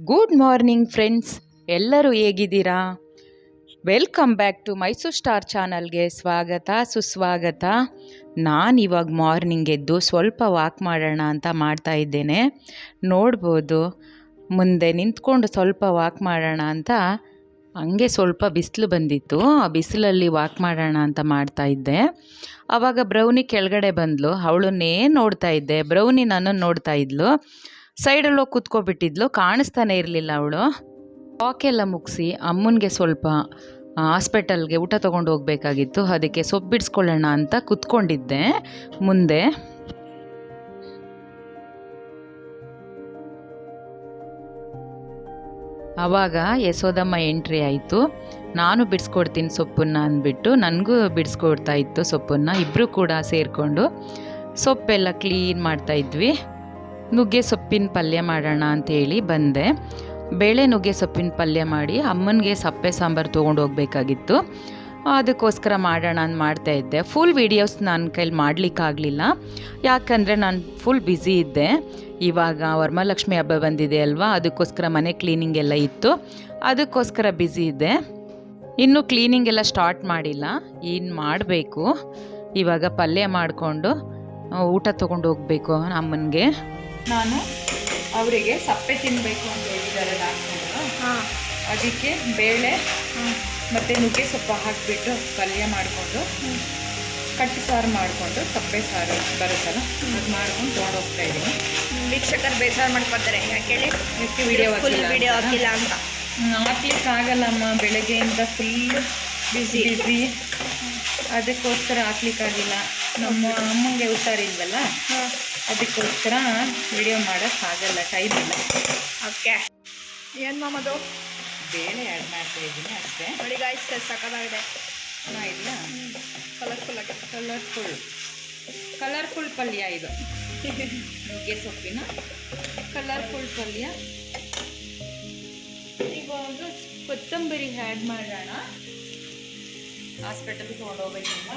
Good morning friends ಎಲ್ಲರೂ ಹೇಗಿದ್ದೀರಾ? Welcome back to Mysuru star ಚಾನಲ್ಗೆ ಸ್ವಾಗತ, ಸುಸ್ವಾಗತ. ನಾನು ಇವಾಗ ಮಾರ್ನಿಂಗ್ ಎದ್ದು ಸ್ವಲ್ಪ ವಾಕ್ ಮಾಡೋಣ ಅಂತ ಮಾಡ್ತಾ ಇದ್ದೇನೆ. ನೋಡ್ಬೋದು, ಮುಂದೆ ನಿಂತ್ಕೊಂಡು ಸ್ವಲ್ಪ ವಾಕ್ ಮಾಡೋಣ ಅಂತ. ಹಂಗೆ ಸ್ವಲ್ಪ ಬಿಸಿಲು ಬಂದಿತ್ತು. ಆ ಬಿಸಿಲಲ್ಲಿ ವಾಕ್ ಮಾಡೋಣ ಅಂತ ಮಾಡ್ತಾ ಇದ್ದೆ. ಆವಾಗ ಬ್ರೌನಿ ಕೆಳಗಡೆ ಬಂದಳು ಅವಳನ್ನೇ ನೋಡ್ತಾ ಇದ್ದೆ. ಬ್ರೌನಿ ನನ್ನನ್ನು ನೋಡ್ತಾ ಇದ್ಲು. ಸೈಡಲ್ಲಿ ಹೋಗಿ ಕೂತ್ಕೊಬಿಟ್ಟಿದ್ಲು, ಕಾಣಿಸ್ತಾನೆ ಇರಲಿಲ್ಲ ಅವಳು. ವಾಕೆಲ್ಲ ಮುಗಿಸಿ ಅಮ್ಮನಿಗೆ ಸ್ವಲ್ಪ ಹಾಸ್ಪಿಟಲ್ಗೆ ಊಟ ತೊಗೊಂಡು ಹೋಗ್ಬೇಕಾಗಿತ್ತು, ಅದಕ್ಕೆ ಸೊಪ್ಪು ಬಿಡಿಸ್ಕೊಳ್ಳೋಣ ಅಂತ ಕೂತ್ಕೊಂಡಿದ್ದೆ, ಮುಂದೆ. ಆವಾಗ ಯಶೋದಮ್ಮ ಎಂಟ್ರಿ ಆಯಿತು, ನಾನು ಬಿಡಿಸ್ಕೊಡ್ತೀನಿ ಸೊಪ್ಪನ್ನು ಅಂದ್ಬಿಟ್ಟು, ನನಗೂ ಬಿಡಿಸ್ಕೊಡ್ತಾ ಇತ್ತು ಸೊಪ್ಪನ್ನು ಇಬ್ಬರು ಕೂಡ ಸೇರಿಕೊಂಡು, ಸೊಪ್ಪೆಲ್ಲ ಕ್ಲೀನ್ ಮಾಡ್ತಾ ಇದ್ವಿ. ನುಗ್ಗೆ ಸೊಪ್ಪಿನ ಪಲ್ಯ ಮಾಡೋಣ ಅಂತೇಳಿ ಬಂದೆ. ಬೇಳೆ ನುಗ್ಗೆ ಸೊಪ್ಪಿನ ಪಲ್ಯ ಮಾಡಿ ಅಮ್ಮನಿಗೆ ಸಪ್ಪೆ ಸಾಂಬಾರು ತೊಗೊಂಡು ಹೋಗಬೇಕಾಗಿತ್ತು. ಅದಕ್ಕೋಸ್ಕರ ಮಾಡೋಣ ಅಂತ ಮಾಡ್ತಾ ಇದ್ದೆ. ಫುಲ್ ವೀಡಿಯೋಸ್ ನನ್ನ ಕೈಲಿ ಮಾಡಲಿಕ್ಕಾಗಲಿಲ್ಲ ಯಾಕಂದರೆ ನಾನು ಫುಲ್ ಬ್ಯುಸಿ ಇದ್ದೆ. ಇವಾಗ ವರಮಹಾಲಕ್ಷ್ಮಿ ಹಬ್ಬ ಬಂದಿದೆ ಅಲ್ವಾ? ಅದಕ್ಕೋಸ್ಕರ ಮನೆ ಕ್ಲೀನಿಂಗ್ ಎಲ್ಲ ಇತ್ತು. ಅದಕ್ಕೋಸ್ಕರ ಬ್ಯುಸಿ ಇದ್ದೆ. ಇನ್ನೂ ಕ್ಲೀನಿಂಗ್ ಎಲ್ಲ ಸ್ಟಾರ್ಟ್ ಮಾಡಿಲ್ಲ. ಏನು ಮಾಡಬೇಕು? ಇವಾಗ ಪಲ್ಯ ಮಾಡಿಕೊಂಡು, ಊಟ ತೊಗೊಂಡು ಹೋಗಬೇಕು ಅಮ್ಮನಿಗೆ. ನಾನು ಅವರಿಗೆ ಸಪ್ಪೆ ತಿನ್ನಬೇಕು ಅಂತ ಹೇಳಿದ್ದಾರೆ ಡಾಕ್ಟರ್. ಹಾಂ. ಅದಕ್ಕೆ ಬೇಳೆ ಮತ್ತು ನುಗ್ಗೆ ಸೊಪ್ಪು ಹಾಕಿಬಿಟ್ಟು ಪಲ್ಯ ಮಾಡಿಕೊಂಡು ಕಟ್ಟಿ ಸಾರು ಮಾಡಿಕೊಂಡು ಸಪ್ಪೆ ಸಾರು ಬರುತ್ತಲ್ಲ ಅದು ಮಾಡ್ಕೊಂಡು ತೊಗೊಂಡು ಹೋಗ್ತಾ ಇದ್ದೀನಿ. ವೀಕ್ಷಕರು ಬೇಜಾರು ಮಾಡ್ಕೊತಾರೆ ಯಾಕೇಳಿ ವಿಡಿಯೋ ಫುಲ್ ವಿಡಿಯೋ ಹಾಕಿಲ್ಲ ಅಂತ. ಹಾಕ್ಲಿಕ್ಕೆ ಆಗಲ್ಲಮ್ಮ ಬೆಳಗ್ಗೆಯಿಂದ ಫುಲ್ ಬಿಸಿ ಬಿಸಿ ಅದಕ್ಕೋಸ್ಕರ ಹಾಕ್ಲಿಕ್ಕಾಗಿಲ್ಲ. ನಮ್ಮ ಅಮ್ಮಂಗೆ ಹುಷಾರಿಲ್ವಲ್ಲ? ಅದಕ್ಕೋಸ್ಕರ ವಿಡಿಯೋ ಮಾಡೋಕ್ಕಾಗಲ್ಲ ಟೈಮ್ ಇಲ್ಲ. ಓಕೆ. ಏನು ಮಾಮದು ಬೇಳೆ ಆ್ಯಡ್ ಮಾಡ್ತಾ ಇದ್ದೀನಿ ಅಷ್ಟೇ. ಗಾಯ್ಸ್ ಸಕ್ಕತ್ತಾಗಿದೆ ಇಲ್ಲ. ಕಲರ್ಫುಲ್ ಆಗಿ ಕಲರ್ಫುಲ್ ಕಲರ್ಫುಲ್ ಪಲ್ಯ ಇದು. ನುಗ್ಗೆ ಸೊಪ್ಪಿನ ಕಲರ್ಫುಲ್ ಪಲ್ಯ. ಇವಾಗ ಕೊತ್ತಂಬರಿ ಆ್ಯಡ್ ಮಾಡೋಣ. ಹಾಸ್ಪಿಟಲ್ಗೆ ತೊಗೊಂಡೋಗ್ಬೇಕಲ್ಲ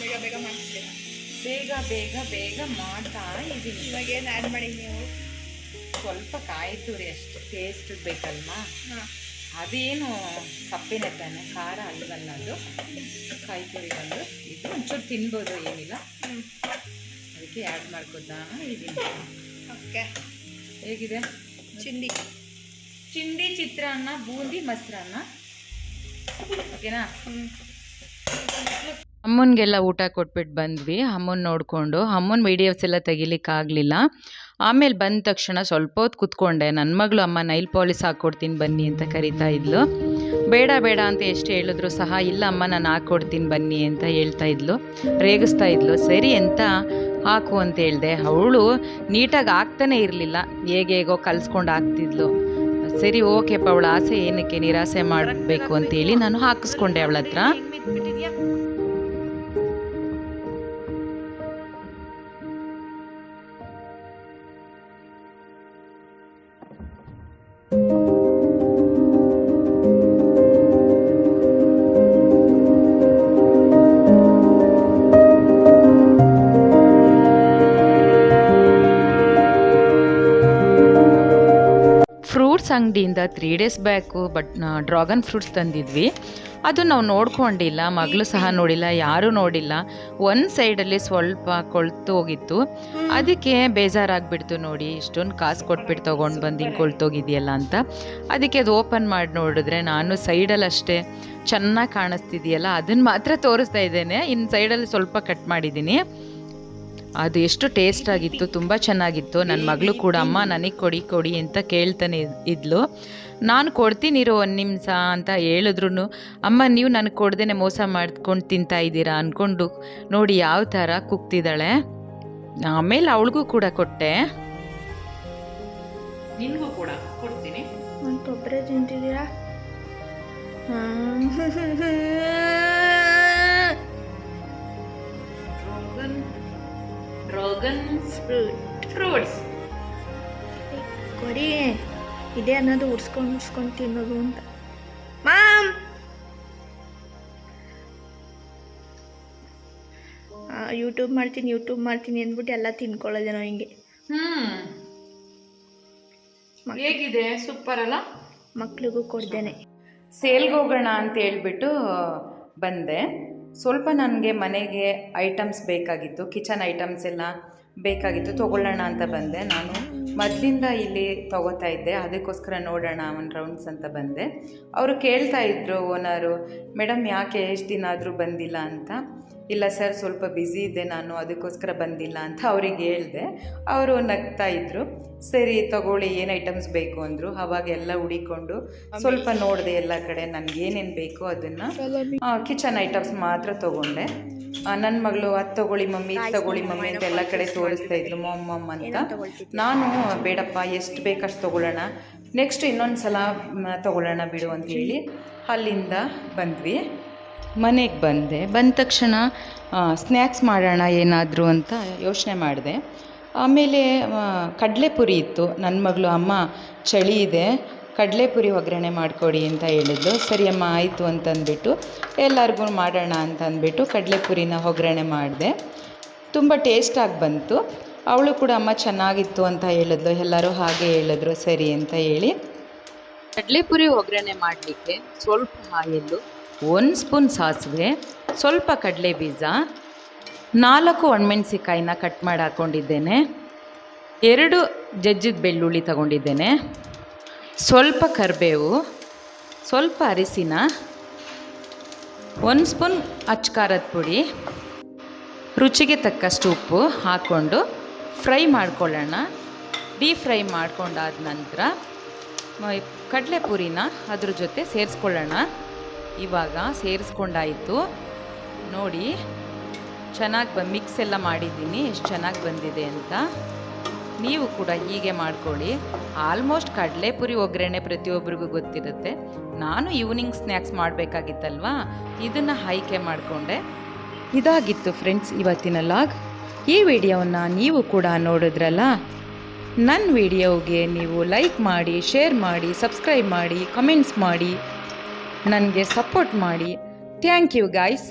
ಬೇಗ ಬೇಗ ಮಾಡ್ತೀರಾ? ಬೇಗ ಬೇಗ ಬೇಗ ಮಾಡ್ತಾ ಇದ್ದೀನಿ ಇವಾಗ ಏನು ಆ್ಯಡ್ ಮಾಡಿ ನೀವು? ಸ್ವಲ್ಪ ಕಾಯಿ ತುರಿ ಅಷ್ಟು. ಟೇಸ್ಟ್ ಬೇಕಲ್ವಾ? ಹಾಂ. ಅದೇನು ಸಪ್ಪೆನೆ ತಾನೆ ಖಾರ ಅಲ್ಲವಲ್ಲ ಅದು? ಕಾಯಿ ತುರಿ ಬಂದು ಇದು ಒಂಚೂರು ತಿನ್ಬೋದು ಏನಿಲ್ಲ. ಅದಕ್ಕೆ ಆ್ಯಡ್ ಮಾಡ್ಕೊತಾ ಇದ್ದೀನಿ ಓಕೆ. ಹೇಗಿದೆ? ಚಿಂಡಿ ಚಿಂಡಿ ಚಿತ್ರಾನ್ನ ಬೂಂದಿ ಮೊಸರನ್ನ. ಓಕೆನಾ? ಅಮ್ಮನಿಗೆಲ್ಲ ಊಟ ಕೊಟ್ಬಿಟ್ಟು ಬಂದ್ವಿ. ಅಮ್ಮನ ನೋಡಿಕೊಂಡು ಅಮ್ಮನ ವೀಡಿಯೋಸ್ ಎಲ್ಲ ತೆಗಿಲಿಕ್ಕಾಗಲಿಲ್ಲ ಆಮೇಲೆ ಬಂದ ತಕ್ಷಣ ಸ್ವಲ್ಪ ಹೊತ್ತು ಕೂತ್ಕೊಂಡೆ. ನನ್ನ ಮಗಳು ಅಮ್ಮ ನೈಲ್ ಪಾಲಿಸ್ ಹಾಕ್ಕೊಡ್ತೀನಿ ಬನ್ನಿ ಅಂತ ಕರಿತಾ ಇದ್ಲು. ಬೇಡ ಬೇಡ ಅಂತ ಎಷ್ಟು ಹೇಳಿದ್ರು ಸಹ ಇಲ್ಲ ಅಮ್ಮ ನಾನು ಹಾಕ್ಕೊಡ್ತೀನಿ ಬನ್ನಿ ಅಂತ ಹೇಳ್ತಾ ಇದ್ಲು. ರೇಗಿಸ್ತಾ ಇದ್ಲು. ಸರಿ ಅಂತ ಹಾಕು ಅಂತ ಹೇಳ್ದೆ. ಅವಳು ನೀಟಾಗಿ ಆಗ್ತಾನೆ ಇರಲಿಲ್ಲ. ಹೇಗೆ ಹೇಗೋ ಕಲಿಸ್ಕೊಂಡು ಆಗ್ತಿದ್ಲು ಸರಿ ಓಕೆಪ್ಪ ಅವಳ ಆಸೆ ಏನಕ್ಕೆ ನಿರಾಸೆ ಮಾಡಬೇಕು ಅಂತೇಳಿ ನಾನು ಹಾಕಿಸ್ಕೊಂಡೆ ಅವಳ ಹತ್ರ. ಫ್ರೂಟ್ಸ್ ಅಂಗಡಿಯಿಂದ three days back but dragon fruits ತಂದಿದ್ವಿ. ಅದು ನಾವು ನೋಡ್ಕೊಂಡಿಲ್ಲ, ಮಗಳು ಸಹ ನೋಡಿಲ್ಲ, ಯಾರೂ ನೋಡಿಲ್ಲ. ಒಂದು ಸೈಡಲ್ಲಿ ಸ್ವಲ್ಪ ಕೊಳ್ತು ಹೋಗಿತ್ತು. ಅದಕ್ಕೆ ಬೇಜಾರಾಗ್ಬಿಡ್ತು ನೋಡಿ, ಇಷ್ಟೊಂದು ಕಾಸು ಕೊಟ್ಬಿಟ್ಟು ತೊಗೊಂಡು ಬಂದು ಹಿಂಗೆ ಕೊಳ್ತೋಗಿದೆಯಲ್ಲ ಅಂತ. ಅದಕ್ಕೆ ಅದು ಓಪನ್ ಮಾಡಿ ನೋಡಿದ್ರೆ ನಾನು ಸೈಡಲ್ಲಿ ಅಷ್ಟೇ ಚೆನ್ನಾಗಿ ಕಾಣಿಸ್ತಿದೆಯಲ್ಲ ಅದನ್ನು ಮಾತ್ರ ತೋರಿಸ್ತಾ ಇದ್ದೇನೆ. ಇನ್ನು ಸೈಡಲ್ಲಿ ಸ್ವಲ್ಪ ಕಟ್ ಮಾಡಿದ್ದೀನಿ. ಅದು ಎಷ್ಟು ಟೇಸ್ಟ್ ಆಗಿತ್ತು, ತುಂಬ ಚೆನ್ನಾಗಿತ್ತು. ನನ್ನ ಮಗಳು ಕೂಡ, ಅಮ್ಮ, ನನಗೆ ಕೊಡಿ ಕೊಡಿ ಅಂತ ಕೇಳ್ತಾನೆ ಇದ್- ಇದ್ಲು. ನಾನು ಕೊಡ್ತೀನಿರೋ ಒಂದು ನಿಮಿಷ ಅಂತ ಹೇಳಿದ್ರು ಅಮ್ಮ, ನೀವು ನನಗೆ ಕೊಡ್ದೇ ಮೋಸ ಮಾಡ್ಕೊಂಡು ತಿಂತಾ ಇದ್ದೀರಾ? ಅಂದ್ಕೊಂಡು ನೋಡಿ, ಯಾವ ಥರ ಕುಗ್ತಿದ್ದಾಳೆ. ಆಮೇಲೆ ಅವಳಿಗೂ ಕೂಡ ಕೊಟ್ಟೆ. ನಿನಗೂ ಕೂಡ ಕೊಡ್ತೀನಿ. ಒಬ್ಬರೇ ತಿಂತಿದ್ದೀರಾ? ಡ್ರೋಗನ್ ಫ್ರೂಟ್ಸ್. ಕೊಡಿ ಇದೆ ಅನ್ನೋದು ಉಡ್ಸ್ಕೊಂಡು ಉಡ್ಸ್ಕೊಂಡು ತಿನ್ನೋದು ಅಂತ. ಮಾಮ್! ಯೂಟ್ಯೂಬ್ ಮಾಡ್ತೀನಿ ಯೂಟ್ಯೂಬ್ ಮಾಡ್ತೀನಿ ಅಂದ್ಬಿಟ್ಟು ಎಲ್ಲ ತಿನ್ಕೊಳ್ಳೋದೇನೋ ಹಿಂಗೆ. ಹ್ಮ್. ಹೇಗಿದೆ? ಸೂಪರ್ ಅಲ್ಲ? ಮಕ್ಳಿಗೂ ಕೊಡ್ದೇನೆ ಸೇಲ್ಗೆ ಹೋಗೋಣ ಅಂತ ಹೇಳ್ಬಿಟ್ಟು ಬಂದೆ. ಸ್ವಲ್ಪ ನನಗೆ ಮನೆಗೆ ಐಟಮ್ಸ್ ಬೇಕಾಗಿತ್ತು ಕಿಚನ್ ಐಟಮ್ಸ್ ಎಲ್ಲ ಬೇಕಾಗಿತ್ತು, ತೊಗೊಳ್ಳೋಣ ಅಂತ ಬಂದೆ. ನಾನು ಮೊದಲಿಂದ ಇಲ್ಲಿ ತೊಗೋತಾ ಇದ್ದೆ. ಅದಕ್ಕೋಸ್ಕರ ನೋಡೋಣ ಒಂದು ರೌಂಡ್ಸ್ ಅಂತ ಬಂದೆ. ಅವರು ಕೇಳ್ತಾ ಇದ್ದರು ಓನರು ಮೇಡಮ್, ಯಾಕೆ ಎಷ್ಟು ದಿನ ಆದರೂ ಬಂದಿಲ್ಲ? ಅಂತ. ಇಲ್ಲ ಸರ್ ಸ್ವಲ್ಪ ಬ್ಯುಸಿ ಇದ್ದೆ ನಾನು ಅದಕ್ಕೋಸ್ಕರ ಬಂದಿಲ್ಲ ಅಂತ ಅವ್ರಿಗೆ ಹೇಳಿದೆ. ಅವರು ನಗ್ತಾ ಇದ್ರು. ಸರಿ ತಗೊಳ್ಳಿ ಏನು ಐಟಮ್ಸ್ ಬೇಕು ಅಂದರು. ಅವಾಗ ಎಲ್ಲ ಹುಡಿಕೊಂಡು ಸ್ವಲ್ಪ ನೋಡಿದೆ ಎಲ್ಲ ಕಡೆ ನನಗೆ ಏನೇನು ಬೇಕು ಅದನ್ನು. ಕಿಚನ್ ಐಟಮ್ಸ್ ಮಾತ್ರ ತೊಗೊಂಡೆ. ನನ್ನ ಮಗಳು ಅದು ತಗೊಳ್ಳಿ ಮಮ್ಮಿ ಇದು ತಗೊಳ್ಳಿ ಮಮ್ಮಿ ಅಂತ ಎಲ್ಲ ಕಡೆ ತೋರಿಸ್ತಾ ಇದ್ಲು ಮಮ್ಮ ಅಂತ. ನಾನು ಬೇಡಪ್ಪ ಎಷ್ಟು ಬೇಕಷ್ಟು ತೊಗೊಳ್ಳೋಣ. ನೆಕ್ಸ್ಟ್ ಇನ್ನೊಂದು ಸಲ ತೊಗೊಳ್ಳೋಣ ಬಿಡು ಅಂತ ಹೇಳಿ ಅಲ್ಲಿಂದ ಬಂದ್ವಿ. ಮನೆಗೆ ಬಂದೆ. ಬಂದ ತಕ್ಷಣ ಸ್ನ್ಯಾಕ್ಸ್ ಮಾಡೋಣ ಏನಾದರೂ ಅಂತ ಯೋಚನೆ ಮಾಡಿದೆ. ಆಮೇಲೆ ಕಡಲೆಪುರಿ ಇತ್ತು. ನನ್ನ ಮಗಳು, ಅಮ್ಮ, ಚಳಿ ಇದೆ. ಕಡಲೆಪುರಿ ಒಗ್ಗರಣೆ ಮಾಡಿಕೊಡಿ ಅಂತ ಹೇಳಿದ್ಲು. ಸರಿ ಅಮ್ಮ, ಆಯಿತು ಅಂತಂದ್ಬಿಟ್ಟು, ಎಲ್ಲರಿಗೂ ಮಾಡೋಣ ಅಂತ ಅಂದ್ಬಿಟ್ಟು ಕಡಲೆಪುರಿನ ಒಗ್ಗರಣೆ ಮಾಡಿದೆ. ತುಂಬ ಟೇಸ್ಟಾಗಿ ಬಂತು. ಅವಳು ಕೂಡ, ಅಮ್ಮ, ಚೆನ್ನಾಗಿತ್ತು ಅಂತ ಹೇಳಿದ್ಲು. ಎಲ್ಲರೂ ಹಾಗೆ ಹೇಳಿದ್ರು. ಸರಿ ಅಂತ ಹೇಳಿ. ಕಡಲೆಪುರಿ ಒಗ್ಗರಣೆ ಮಾಡಲಿಕ್ಕೆ ಸ್ವಲ್ಪ ಆಯಿಲ್ಲು ಒಂದು ಸ್ಪೂನ್ ಸಾಸಿವೆ, ಸ್ವಲ್ಪ ಕಡಲೆ ಬೀಜ, ನಾಲ್ಕು ಒಣಮೆಣಸಿಕಾಯಿನ ಕಟ್ ಮಾಡಿ ಹಾಕ್ಕೊಂಡಿದ್ದೇನೆ. ಎರಡು ಜಜ್ಜಿದ ಬೆಳ್ಳುಳ್ಳಿ ತಗೊಂಡಿದ್ದೇನೆ. ಸ್ವಲ್ಪ ಕರಿಬೇವು, ಸ್ವಲ್ಪ ಅರಿಸಿನ, ಒಂದು ಸ್ಪೂನ್ ಅಚ್ಕಾರದ ಪುಡಿ, ರುಚಿಗೆ ತಕ್ಕಷ್ಟು ಉಪ್ಪು ಹಾಕ್ಕೊಂಡು ಫ್ರೈ ಮಾಡ್ಕೊಳ್ಳೋಣ. ಡೀಪ್ ಫ್ರೈ ಮಾಡ್ಕೊಂಡಾದ ನಂತರ ಕಡಲೆಪುರಿನ ಅದ್ರ ಜೊತೆ ಸೇರಿಸ್ಕೊಳ್ಳೋಣ. ಇವಾಗ ಸೇರಿಸ್ಕೊಂಡಾಯಿತು. ನೋಡಿ, ಚೆನ್ನಾಗಿ ಬ ಮಿಕ್ಸ್ ಎಲ್ಲ ಮಾಡಿದ್ದೀನಿ, ಎಷ್ಟು ಚೆನ್ನಾಗಿ ಬಂದಿದೆ ಅಂತ. ನೀವು ಕೂಡ ಹೀಗೆ ಮಾಡ್ಕೊಳ್ಳಿ. ಆಲ್ಮೋಸ್ಟ್ ಕಡಲೆಪುರಿ ಒಗ್ಗರಣೆ ಪ್ರತಿಯೊಬ್ಬರಿಗೂ ಗೊತ್ತಿರುತ್ತೆ. ನಾನು ಈವ್ನಿಂಗ್ ಸ್ನ್ಯಾಕ್ಸ್ ಮಾಡಬೇಕಾಗಿತ್ತಲ್ವಾ? ಇದನ್ನು ಆಯ್ಕೆ ಮಾಡಿಕೊಂಡೆ. ಇದಾಗಿತ್ತು ಫ್ರೆಂಡ್ಸ್ ಇವತ್ತಿನ ಲಾಗ್. ಈ ವಿಡಿಯೋವನ್ನು ನೀವು ಕೂಡ ನೋಡಿದ್ರಲ್ಲ? ನನ್ನ ವಿಡಿಯೋಗೆ ನೀವು ಲೈಕ್ ಮಾಡಿ ಶೇರ್ ಮಾಡಿ ಸಬ್ಸ್ಕ್ರೈಬ್ ಮಾಡಿ ಕಮೆಂಟ್ಸ್ ಮಾಡಿ. ನನಗೆ ಸಪೋರ್ಟ್ ಮಾಡಿ. Thank you guys